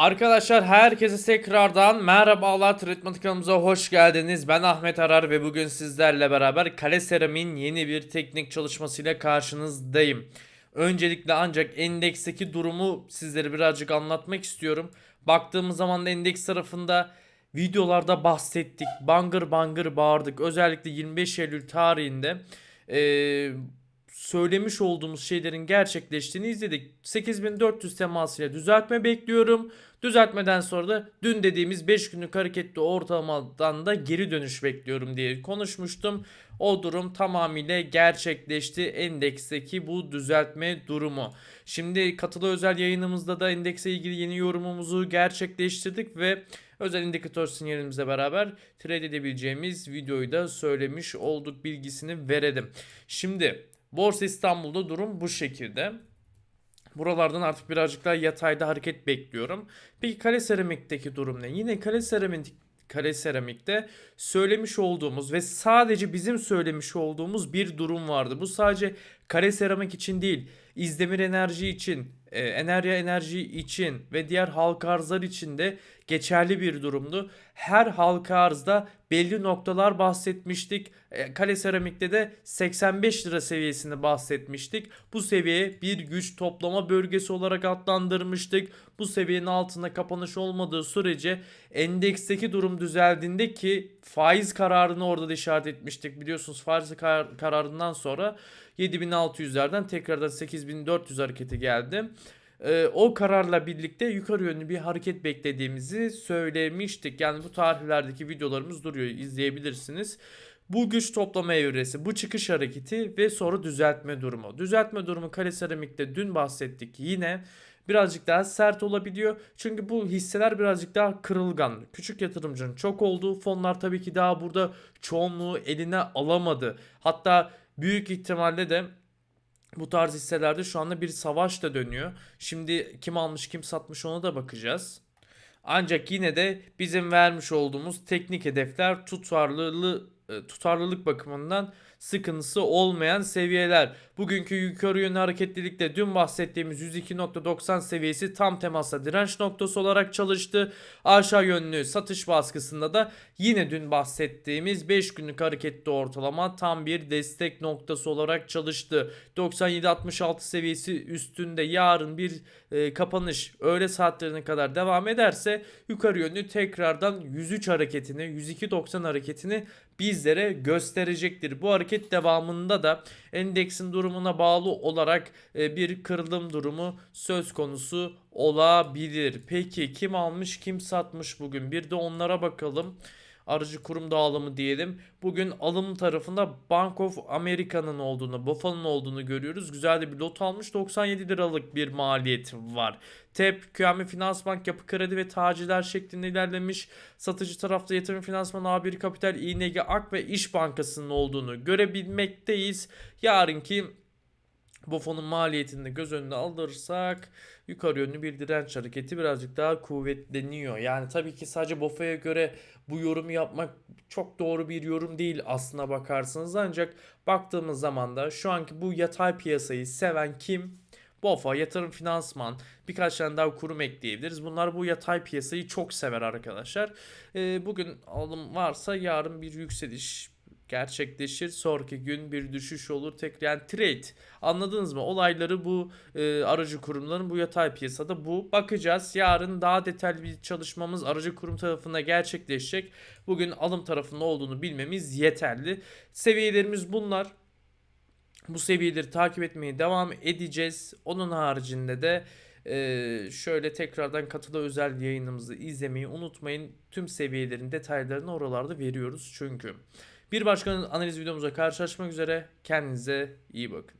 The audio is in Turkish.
Arkadaşlar herkese tekrardan merhabalar Tretman kanalımıza hoş geldiniz. Ben Ahmet Arar ve bugün sizlerle beraber Kale Seramik'in yeni bir teknik çalışmasıyla karşınızdayım. Öncelikle ancak endeksteki durumu sizlere birazcık anlatmak istiyorum. Baktığımız zaman endeks tarafında videolarda bahsettik. Bangır bangır bağırdık. Özellikle 25 Eylül tarihinde eee, söylemiş olduğumuz şeylerin gerçekleştiğini izledik. 8400 temasıyla düzeltme bekliyorum. Düzeltmeden sonra da dün dediğimiz 5 günlük hareketli ortalamadan da geri dönüş bekliyorum diye konuşmuştum. O durum tamamıyla gerçekleşti endeksteki bu düzeltme durumu. Şimdi katılı özel yayınımızda da endekse ilgili yeni yorumumuzu gerçekleştirdik ve özel indikatör sinyalimizle beraber trade edebileceğimiz videoyu da söylemiş olduk bilgisini verelim. Şimdi Borsa İstanbul'da durum bu şekilde. Buralardan artık birazcık daha yatayda hareket bekliyorum. Peki kale seramik'teki durum ne? Yine kale seramik kale seramikte söylemiş olduğumuz ve sadece bizim söylemiş olduğumuz bir durum vardı. Bu sadece kare seramik için değil, İzdemir Enerji için, e, Enerya Enerji için ve diğer halka arzlar için de geçerli bir durumdu. Her halka arzda belli noktalar bahsetmiştik. E, Kale Seramik'te de 85 lira seviyesini bahsetmiştik. Bu seviye bir güç toplama bölgesi olarak adlandırmıştık. Bu seviyenin altında kapanış olmadığı sürece endeksteki durum düzeldiğinde ki faiz kararını orada da işaret etmiştik. Biliyorsunuz faiz kar- kararından sonra 7600'lerden tekrardan 8400 hareketi geldi. Ee, o kararla birlikte yukarı yönlü bir hareket beklediğimizi söylemiştik. Yani bu tarihlerdeki videolarımız duruyor izleyebilirsiniz. Bu güç toplama evresi, bu çıkış hareketi ve sonra düzeltme durumu. Düzeltme durumu kare seramikte dün bahsettik yine birazcık daha sert olabiliyor. Çünkü bu hisseler birazcık daha kırılgan. Küçük yatırımcının çok olduğu fonlar tabii ki daha burada çoğunluğu eline alamadı. Hatta büyük ihtimalle de bu tarz hisselerde şu anda bir savaş da dönüyor. Şimdi kim almış kim satmış ona da bakacağız. Ancak yine de bizim vermiş olduğumuz teknik hedefler tutarlılığı tutarlılık bakımından sıkıntısı olmayan seviyeler. Bugünkü yukarı yönlü hareketlilikte dün bahsettiğimiz 102.90 seviyesi tam temasla direnç noktası olarak çalıştı. Aşağı yönlü satış baskısında da yine dün bahsettiğimiz 5 günlük hareketli ortalama tam bir destek noktası olarak çalıştı. 97.66 seviyesi üstünde yarın bir e, kapanış öğle saatlerine kadar devam ederse yukarı yönlü tekrardan 103 hareketini 102.90 hareketini bizlere gösterecektir. Bu hareket devamında da endeksin durumuna bağlı olarak e, bir kırılım durumu söz konusu olabilir. Peki kim almış kim satmış bugün? Bir de onlara bakalım. Aracı kurum dağılımı diyelim. Bugün alım tarafında Bank of America'nın olduğunu, Buffalo'nun olduğunu görüyoruz. Güzel de bir lot almış. 97 liralık bir maliyeti var. TEP, QM Finansbank, Yapı Kredi ve Taciler şeklinde ilerlemiş. Satıcı tarafta Yatırım Finansman A1 Kapital, İNG, Ak ve İş Bankası'nın olduğunu görebilmekteyiz. Yarınki bu fonun maliyetini de göz önüne alırsak yukarı yönlü bir direnç hareketi birazcık daha kuvvetleniyor. Yani tabii ki sadece BOFA'ya göre bu yorumu yapmak çok doğru bir yorum değil aslına bakarsanız ancak baktığımız zaman da şu anki bu yatay piyasayı seven kim? BOFA, yatırım finansman, birkaç tane daha kurum ekleyebiliriz. Bunlar bu yatay piyasayı çok sever arkadaşlar. Ee, bugün alım varsa yarın bir yükseliş gerçekleşir. Sonraki gün bir düşüş olur. Tekrar yani trade. Anladınız mı? Olayları bu e, aracı kurumların bu yatay piyasada bu. Bakacağız. Yarın daha detaylı bir çalışmamız aracı kurum tarafında gerçekleşecek. Bugün alım tarafında olduğunu bilmemiz yeterli. Seviyelerimiz bunlar. Bu seviyeleri takip etmeye devam edeceğiz. Onun haricinde de e, şöyle tekrardan katılı özel yayınımızı izlemeyi unutmayın. Tüm seviyelerin detaylarını oralarda veriyoruz çünkü. Bir başka analiz videomuza karşılaşmak üzere. Kendinize iyi bakın.